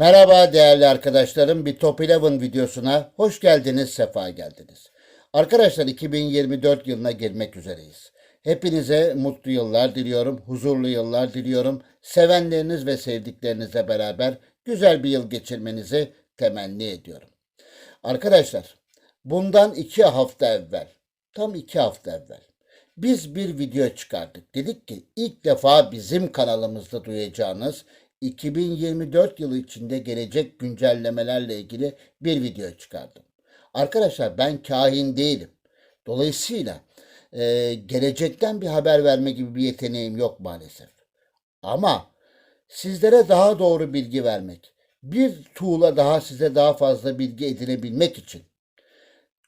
Merhaba değerli arkadaşlarım. Bir Top 11 videosuna hoş geldiniz, sefa geldiniz. Arkadaşlar 2024 yılına girmek üzereyiz. Hepinize mutlu yıllar diliyorum, huzurlu yıllar diliyorum. Sevenleriniz ve sevdiklerinizle beraber güzel bir yıl geçirmenizi temenni ediyorum. Arkadaşlar, bundan iki hafta evvel, tam iki hafta evvel biz bir video çıkardık. Dedik ki ilk defa bizim kanalımızda duyacağınız 2024 yılı içinde gelecek güncellemelerle ilgili bir video çıkardım. Arkadaşlar ben kahin değilim. Dolayısıyla e, gelecekten bir haber verme gibi bir yeteneğim yok maalesef. Ama sizlere daha doğru bilgi vermek, bir tuğla daha size daha fazla bilgi edinebilmek için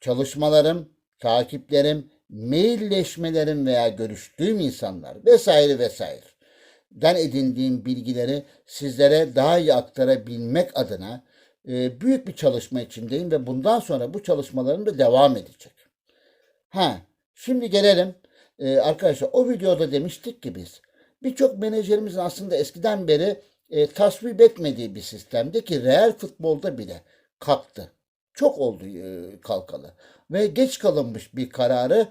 çalışmalarım, takiplerim, mailleşmelerim veya görüştüğüm insanlar vesaire vesaire den edindiğim bilgileri sizlere daha iyi aktarabilmek adına e, büyük bir çalışma içindeyim ve bundan sonra bu çalışmalarım da devam edecek. Ha, şimdi gelelim e, arkadaşlar o videoda demiştik ki biz birçok menajerimizin aslında eskiden beri e, tasvip etmediği bir sistemde ki real futbolda bile kalktı. Çok oldu kalkalı. Ve geç kalınmış bir kararı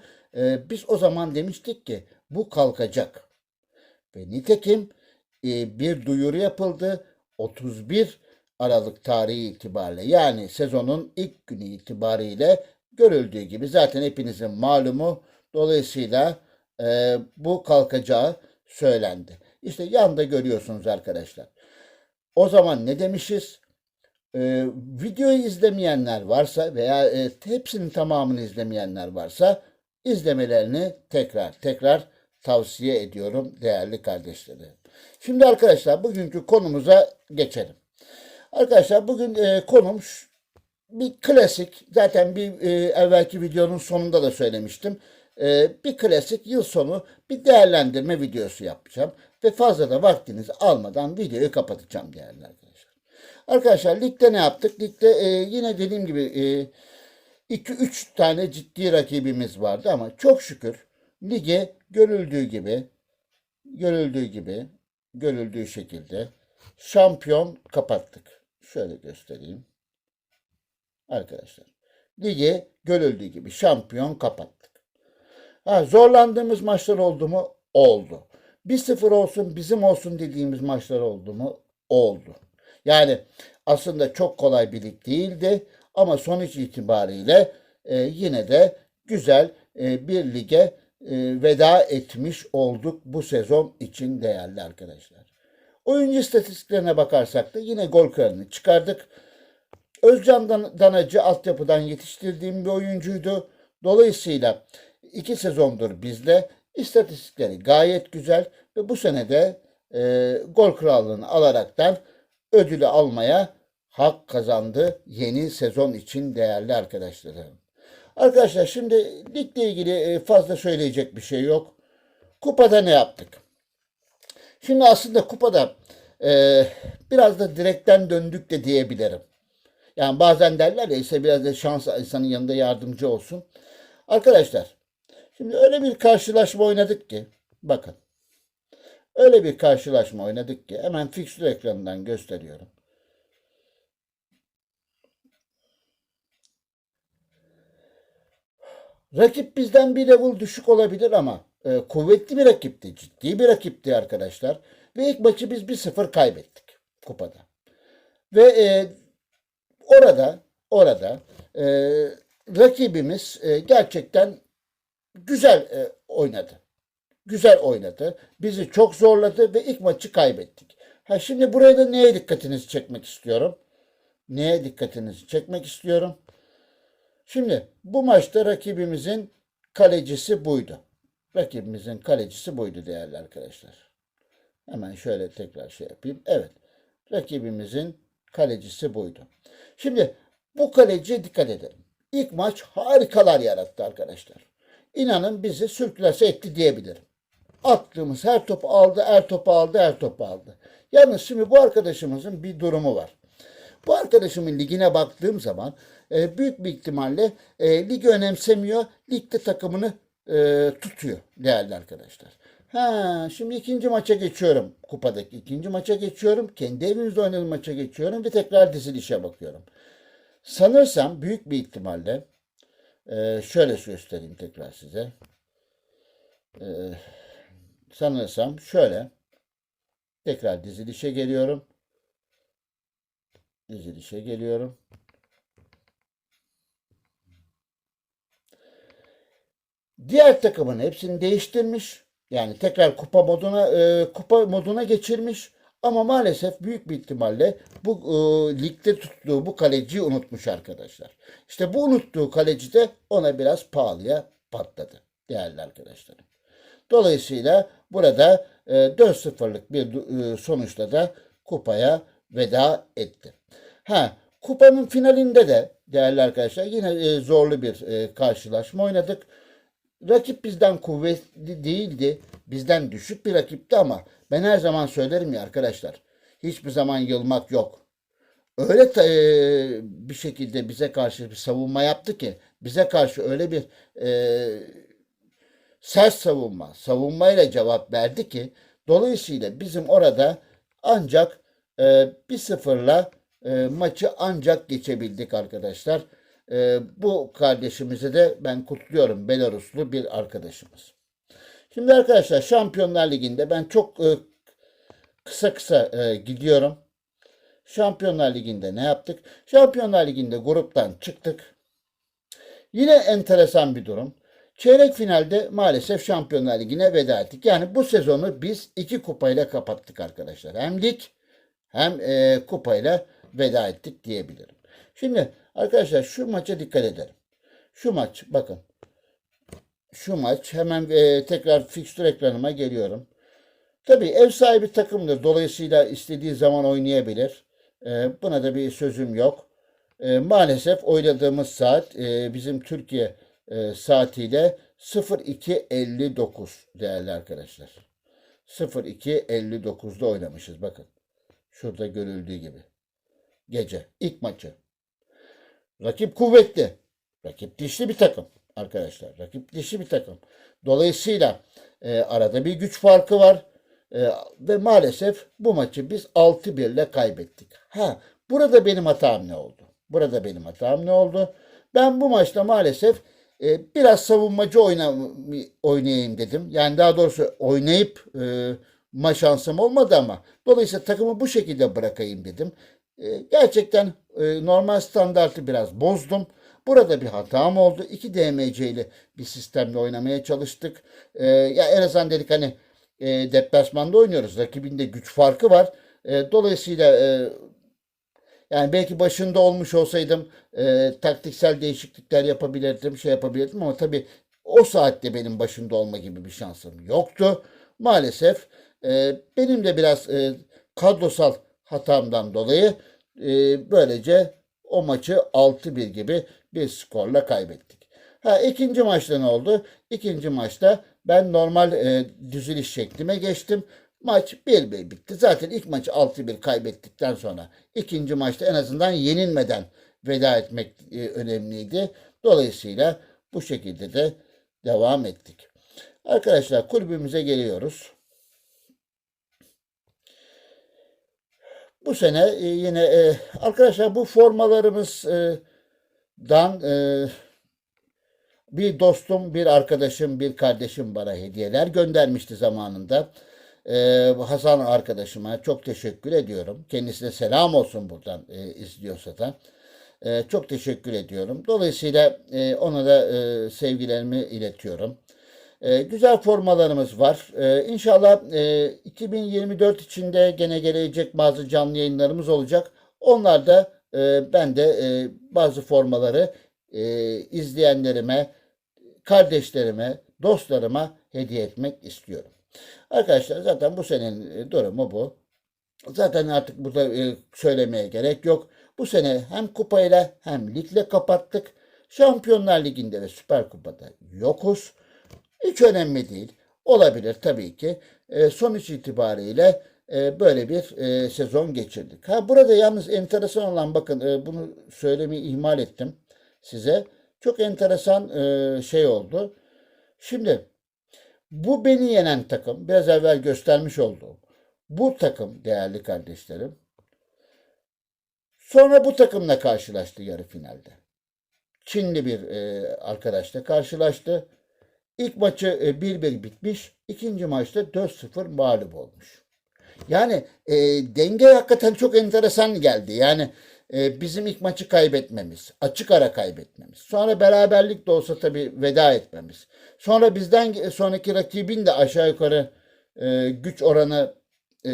biz o zaman demiştik ki bu kalkacak. Ve nitekim e, bir duyuru yapıldı. 31 Aralık tarihi itibariyle yani sezonun ilk günü itibariyle görüldüğü gibi zaten hepinizin malumu dolayısıyla e, bu kalkacağı söylendi. İşte yanda görüyorsunuz arkadaşlar. O zaman ne demişiz? Ee, videoyu izlemeyenler varsa veya e, hepsinin tamamını izlemeyenler varsa izlemelerini tekrar tekrar tavsiye ediyorum değerli kardeşlerim. Şimdi arkadaşlar bugünkü konumuza geçelim. Arkadaşlar bugün e, konum bir klasik zaten bir e, evvelki videonun sonunda da söylemiştim. E, bir klasik yıl sonu bir değerlendirme videosu yapacağım. Ve fazla da vaktinizi almadan videoyu kapatacağım değerli arkadaşlar. Arkadaşlar ligde ne yaptık? Ligde e, yine dediğim gibi 2-3 tane ciddi rakibimiz vardı ama çok şükür lige görüldüğü gibi görüldüğü gibi görüldüğü şekilde şampiyon kapattık. Şöyle göstereyim. Arkadaşlar ligi görüldüğü gibi şampiyon kapattık. Ha, zorlandığımız maçlar oldu mu? Oldu. 1-0 olsun bizim olsun dediğimiz maçlar oldu mu? Oldu. Yani aslında çok kolay bir lig değildi ama sonuç itibariyle e, yine de güzel e, bir lige veda etmiş olduk bu sezon için değerli arkadaşlar. Oyuncu istatistiklerine bakarsak da yine gol kralını çıkardık. Özcan Dan- Danacı altyapıdan yetiştirdiğim bir oyuncuydu. Dolayısıyla iki sezondur bizle. İstatistikleri gayet güzel ve bu sene de e, gol krallığını alaraktan ödülü almaya hak kazandı yeni sezon için değerli arkadaşlarım. Arkadaşlar şimdi ligle ilgili e, fazla söyleyecek bir şey yok. Kupada ne yaptık? Şimdi aslında kupada e, biraz da direkten döndük de diyebilirim. Yani bazen derler ya işte biraz da şans insanın yanında yardımcı olsun. Arkadaşlar şimdi öyle bir karşılaşma oynadık ki bakın. Öyle bir karşılaşma oynadık ki hemen fikstür ekranından gösteriyorum. Rakip bizden bir level düşük olabilir ama e, kuvvetli bir rakipti, ciddi bir rakipti arkadaşlar. Ve ilk maçı biz 1-0 kaybettik kupada. Ve e, orada orada e, rakibimiz e, gerçekten güzel e, oynadı. Güzel oynadı. Bizi çok zorladı ve ilk maçı kaybettik. Ha şimdi buraya da neye dikkatinizi çekmek istiyorum? Neye dikkatinizi çekmek istiyorum? Şimdi bu maçta rakibimizin kalecisi buydu. Rakibimizin kalecisi buydu değerli arkadaşlar. Hemen şöyle tekrar şey yapayım. Evet. Rakibimizin kalecisi buydu. Şimdi bu kaleciye dikkat edelim. İlk maç harikalar yarattı arkadaşlar. İnanın bizi sürklase etti diyebilirim. Attığımız her topu aldı, her topu aldı, her topu aldı. Yalnız şimdi bu arkadaşımızın bir durumu var. Bu arkadaşımın ligine baktığım zaman e, büyük bir ihtimalle e, ligi önemsemiyor. Ligde takımını e, tutuyor değerli arkadaşlar. Ha, şimdi ikinci maça geçiyorum. Kupadaki ikinci maça geçiyorum. Kendi evimizde oynadığım maça geçiyorum ve tekrar dizilişe bakıyorum. Sanırsam büyük bir ihtimalle e, şöyle göstereyim tekrar size. E, sanırsam şöyle tekrar dizilişe geliyorum. Dizilişe geliyorum. Diğer takımın hepsini değiştirmiş. Yani tekrar kupa moduna e, kupa moduna geçirmiş. Ama maalesef büyük bir ihtimalle bu e, ligde tuttuğu bu kaleciyi unutmuş arkadaşlar. İşte bu unuttuğu kaleci de ona biraz pahalıya patladı değerli arkadaşlarım. Dolayısıyla burada e, 4-0'lık bir e, sonuçla da kupaya veda etti. Ha, kupanın finalinde de değerli arkadaşlar yine e, zorlu bir e, karşılaşma oynadık. Rakip bizden kuvvetli değildi. Bizden düşük bir rakipti ama ben her zaman söylerim ya arkadaşlar. Hiçbir zaman yılmak yok. Öyle e, bir şekilde bize karşı bir savunma yaptı ki bize karşı öyle bir e, sert savunma, savunmayla cevap verdi ki dolayısıyla bizim orada ancak e, bir sıfırla e, maçı ancak geçebildik arkadaşlar. E, bu kardeşimizi de ben kutluyorum. Belaruslu bir arkadaşımız. Şimdi arkadaşlar Şampiyonlar Ligi'nde ben çok e, kısa kısa e, gidiyorum. Şampiyonlar Ligi'nde ne yaptık? Şampiyonlar Ligi'nde gruptan çıktık. Yine enteresan bir durum. Çeyrek finalde maalesef Şampiyonlar Ligi'ne veda ettik. Yani bu sezonu biz iki kupayla kapattık arkadaşlar. Hem lig hem e, kupayla veda ettik diyebilirim. Şimdi arkadaşlar şu maça dikkat edelim. Şu maç bakın. Şu maç hemen e, tekrar fikstür ekranıma geliyorum. Tabii ev sahibi takımdır. Dolayısıyla istediği zaman oynayabilir. E, buna da bir sözüm yok. E, maalesef oynadığımız saat e, bizim Türkiye e, saatiyle 02.59 değerli arkadaşlar. 02.59'da oynamışız bakın. Şurada görüldüğü gibi. Gece ilk maçı. Rakip kuvvetli. Rakip dişli bir takım arkadaşlar. Rakip dişli bir takım. Dolayısıyla e, arada bir güç farkı var. E, ve maalesef bu maçı biz 6-1 ile kaybettik. Ha, burada benim hatam ne oldu? Burada benim hatam ne oldu? Ben bu maçta maalesef e, biraz savunmacı oyna, oynayayım dedim. Yani daha doğrusu oynayıp e, maç şansım olmadı ama dolayısıyla takımı bu şekilde bırakayım dedim. E, gerçekten e, normal standartı biraz bozdum. Burada bir hatam oldu. İki DMC ile bir sistemle oynamaya çalıştık. E, ya en azından dedik hani e, deplasmanda oynuyoruz. Rakibinde güç farkı var. E, dolayısıyla e, yani belki başında olmuş olsaydım e, taktiksel değişiklikler yapabilirdim, şey yapabilirdim ama tabii o saatte benim başında olma gibi bir şansım yoktu. Maalesef e, benim de biraz e, kadrosal hatamdan dolayı e, böylece o maçı 6-1 gibi bir skorla kaybettik. Ha ikinci maçta ne oldu? İkinci maçta ben normal e, düzülüş şeklime geçtim. Maç 1-1 bitti. Zaten ilk maçı 6-1 kaybettikten sonra ikinci maçta en azından yenilmeden veda etmek e, önemliydi. Dolayısıyla bu şekilde de devam ettik. Arkadaşlar kulübümüze geliyoruz. Bu sene e, yine e, arkadaşlar bu formalarımızdan e, bir dostum, bir arkadaşım, bir kardeşim bana hediyeler göndermişti zamanında. Hasan arkadaşıma çok teşekkür ediyorum. Kendisine selam olsun buradan izliyorsa da. Çok teşekkür ediyorum. Dolayısıyla ona da sevgilerimi iletiyorum. E, güzel formalarımız var. E, inşallah e, 2024 içinde gene gelecek bazı canlı yayınlarımız olacak. Onlar da e, ben de e, bazı formaları e, izleyenlerime, kardeşlerime, dostlarıma hediye etmek istiyorum. Arkadaşlar zaten bu senenin durumu bu. Zaten artık burada söylemeye gerek yok. Bu sene hem kupayla hem ligle kapattık. Şampiyonlar Ligi'nde ve Süper Kupa'da yokuz. Hiç önemli değil. Olabilir tabii ki. E, sonuç itibariyle e, böyle bir e, sezon geçirdik. Ha burada yalnız enteresan olan bakın e, bunu söylemeyi ihmal ettim size. Çok enteresan e, şey oldu. Şimdi Bu beni yenen takım, biraz evvel göstermiş olduğum bu takım değerli kardeşlerim. Sonra bu takımla karşılaştı yarı finalde. Çinli bir e, arkadaşla karşılaştı. İlk maçı e, 1-1 bitmiş. ikinci maçta 4-0 mağlup olmuş. Yani e, denge hakikaten çok enteresan geldi. Yani e, bizim ilk maçı kaybetmemiz, açık ara kaybetmemiz. Sonra beraberlik de olsa tabii veda etmemiz. Sonra bizden sonraki rakibin de aşağı yukarı e, güç oranı e,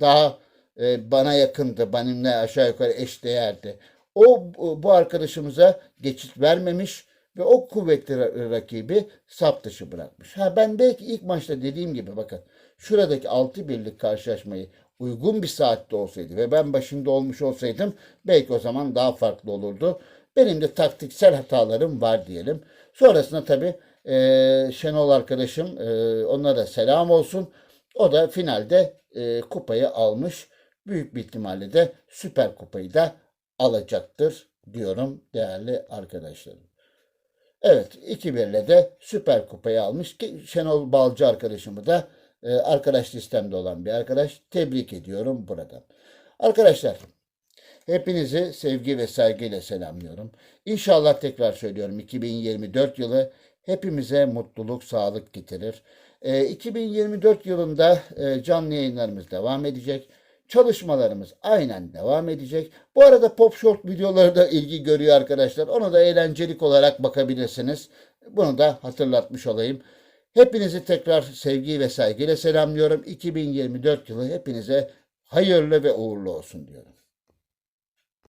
daha e, bana yakındı. Benimle aşağı yukarı eşdeğerdi. O bu arkadaşımıza geçit vermemiş ve o kuvvetli ra- rakibi sap dışı bırakmış. Ha ben belki ilk maçta dediğim gibi bakın şuradaki 6 birlik karşılaşmayı uygun bir saatte olsaydı ve ben başında olmuş olsaydım belki o zaman daha farklı olurdu. Benim de taktiksel hatalarım var diyelim. Sonrasında tabii e, Şenol arkadaşım e, ona da selam olsun. O da finalde e, kupayı almış. Büyük bir ihtimalle de Süper Kupayı da alacaktır diyorum değerli arkadaşlarım. Evet 2-1'le de Süper Kupayı almış ki Şenol Balcı arkadaşımı da e, arkadaş listemde olan bir arkadaş. Tebrik ediyorum buradan. Arkadaşlar hepinizi sevgi ve saygıyla selamlıyorum. İnşallah tekrar söylüyorum 2024 yılı hepimize mutluluk, sağlık getirir. E, 2024 yılında e, canlı yayınlarımız devam edecek. Çalışmalarımız aynen devam edecek. Bu arada Pop Short videoları da ilgi görüyor arkadaşlar. Ona da eğlencelik olarak bakabilirsiniz. Bunu da hatırlatmış olayım. Hepinizi tekrar sevgi ve saygıyla selamlıyorum. 2024 yılı hepinize hayırlı ve uğurlu olsun diyorum.